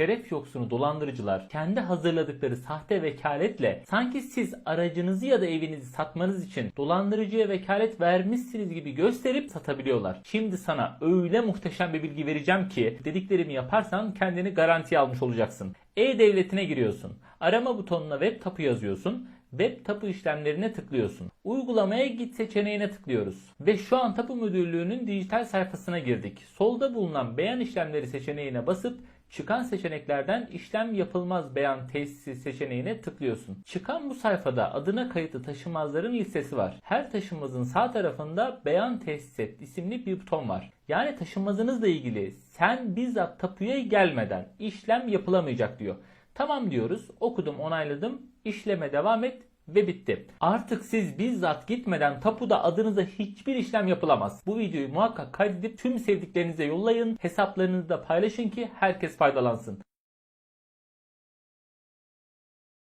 şeref yoksunu dolandırıcılar kendi hazırladıkları sahte vekaletle sanki siz aracınızı ya da evinizi satmanız için dolandırıcıya vekalet vermişsiniz gibi gösterip satabiliyorlar. Şimdi sana öyle muhteşem bir bilgi vereceğim ki dediklerimi yaparsan kendini garantiye almış olacaksın. E-Devleti'ne giriyorsun. Arama butonuna web tapu yazıyorsun. Web tapu işlemlerine tıklıyorsun. Uygulamaya git seçeneğine tıklıyoruz. Ve şu an Tapu Müdürlüğü'nün dijital sayfasına girdik. Solda bulunan beyan işlemleri seçeneğine basıp çıkan seçeneklerden işlem yapılmaz beyan tesisi seçeneğine tıklıyorsun. Çıkan bu sayfada adına kayıtlı taşınmazların listesi var. Her taşınmazın sağ tarafında beyan tesis et isimli bir buton var. Yani taşınmazınızla ilgili sen bizzat tapuya gelmeden işlem yapılamayacak diyor. Tamam diyoruz. Okudum, onayladım. İşleme devam et ve bitti. Artık siz bizzat gitmeden tapuda adınıza hiçbir işlem yapılamaz. Bu videoyu muhakkak kaydedip tüm sevdiklerinize yollayın. Hesaplarınızda paylaşın ki herkes faydalansın.